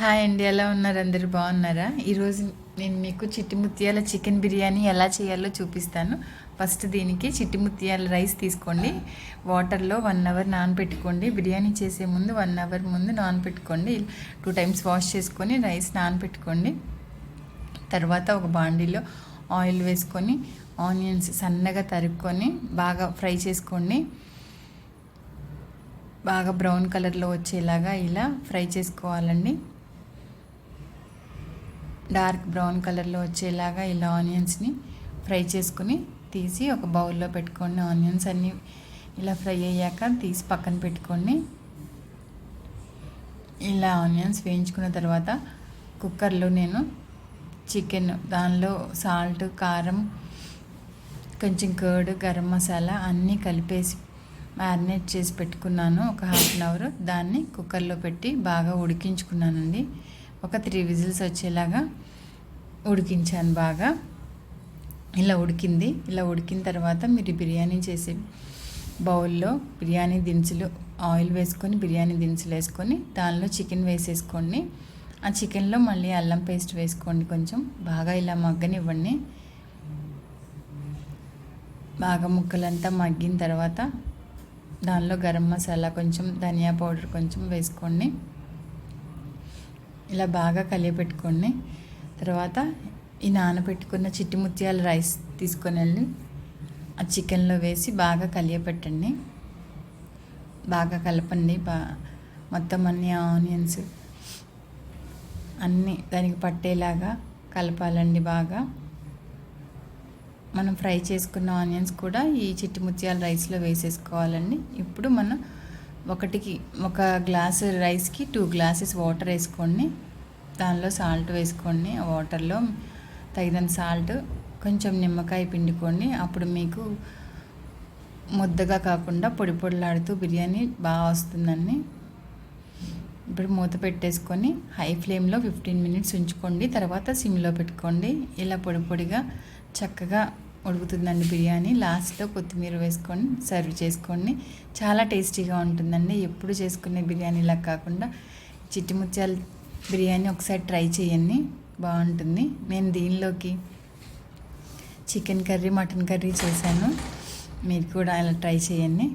Hi అండి ఎలా ఉన్నారు? అందరు బాగున్నారా? ఈరోజు నేను మీకు చిట్టి ముత్యాల చికెన్ బిర్యానీ ఎలా చేయాలో చూపిస్తాను. ఫస్ట్ దీనికి చిట్టి ముత్యాల రైస్ తీసుకోండి. వాటర్లో వన్ అవర్ నానబెట్టుకోండి బిర్యానీ చేసే ముందు వన్ అవర్ ముందు నానబెట్టుకోండి టూ టైమ్స్ వాష్ చేసుకొని రైస్ నానబెట్టుకోండి తర్వాత ఒక బాండీలో ఆయిల్ వేసుకొని ఆనియన్స్ సన్నగా తరుక్కొని బాగా ఫ్రై చేసుకోండి. బాగా బ్రౌన్ కలర్లో వచ్చేలాగా ఇలా ఫ్రై చేసుకోవాలండి. డార్క్ బ్రౌన్ కలర్లో వచ్చేలాగా ఇలా ఆనియన్స్ని ఫ్రై చేసుకుని తీసి ఒక బౌల్లో పెట్టుకోండి. ఆనియన్స్ అన్నీ ఇలా ఫ్రై అయ్యాక తీసి పక్కన పెట్టుకోండి. ఇలా ఆనియన్స్ వేయించుకున్న తర్వాత కుక్కర్లో నేను చికెన్ దానిలో సాల్ట్ కారం కొంచెం కర్డ్ గరం మసాలా అన్నీ కలిపేసి మ్యారినేట్ చేసి పెట్టుకున్నాను. ఒక హాఫ్ అన్ అవర్ దాన్ని కుక్కర్లో పెట్టి బాగా ఉడికించుకున్నానండి. ఒక త్రీ విజిల్స్ వచ్చేలాగా ఉడికించాను బాగా. ఇలా ఉడికింది. ఇలా ఉడికిన తర్వాత మీరు బిర్యానీ చేసే బౌల్లో బిర్యానీ దినుసులు ఆయిల్ వేసుకొని బిర్యానీ దినుసులు వేసుకొని దానిలో చికెన్ వేసేసుకోండి. ఆ చికెన్లో మళ్ళీ అల్లం పేస్ట్ వేసుకోండి కొంచెం. బాగా ఇలా మగ్గనివ్వండి. బాగా ముక్కలంతా మగ్గిన తర్వాత దానిలో గరం మసాలా కొంచెం ధనియా పౌడర్ కొంచెం వేసుకోండి. ఇలా బాగా కలియపెట్టుకోండి తర్వాత ఈ నానబెట్టుకున్న చిట్టి ముత్యాల రైస్ తీసుకొని వెళ్ళి ఆ చికెన్లో వేసి బాగా కలియపెట్టండి. బాగా కలపండి. బా మొత్తం అన్ని ఆనియన్స్ అన్నీ దానికి పట్టేలాగా కలపాలండి బాగా. మనం ఫ్రై చేసుకున్న ఆనియన్స్ కూడా ఈ చిట్టి ముత్యాల రైస్లో వేసేసుకోవాలండి. ఇప్పుడు మనం ఒకటికి ఒక గ్లాసు రైస్కి టూ గ్లాసెస్ వాటర్ వేసుకోండి దానిలో సాల్ట్ వేసుకోండి ఆ వాటర్లో తగినంత సాల్ట్ కొంచెం నిమ్మకాయ పిండుకోండి అప్పుడు మీకు ముద్దగా కాకుండా పొడి పొడిలాడుతూ బిర్యానీ బాగా వస్తుందండి. ఇప్పుడు మూత పెట్టేసుకొని హై ఫ్లేమ్లో ఫిఫ్టీన్ మినిట్స్ ఉంచుకోండి తర్వాత సిమ్లో పెట్టుకోండి. ఇలా పొడి పొడిగా చక్కగా ఉడుకుతుందండి బిర్యానీ. లాస్ట్లో కొత్తిమీర వేసుకొని సర్వ్ చేసుకోండి. చాలా టేస్టీగా ఉంటుందండి. ఎప్పుడు చేసుకునే బిర్యానీలా కాకుండా చిట్టిముత్యాల బిర్యానీ ఒకసారి ట్రై చేయండి. బాగుంటుంది. నేను దీనిలోకి చికెన్ కర్రీ మటన్ కర్రీ చేశాను. మీరు కూడా అలా ట్రై చేయండి.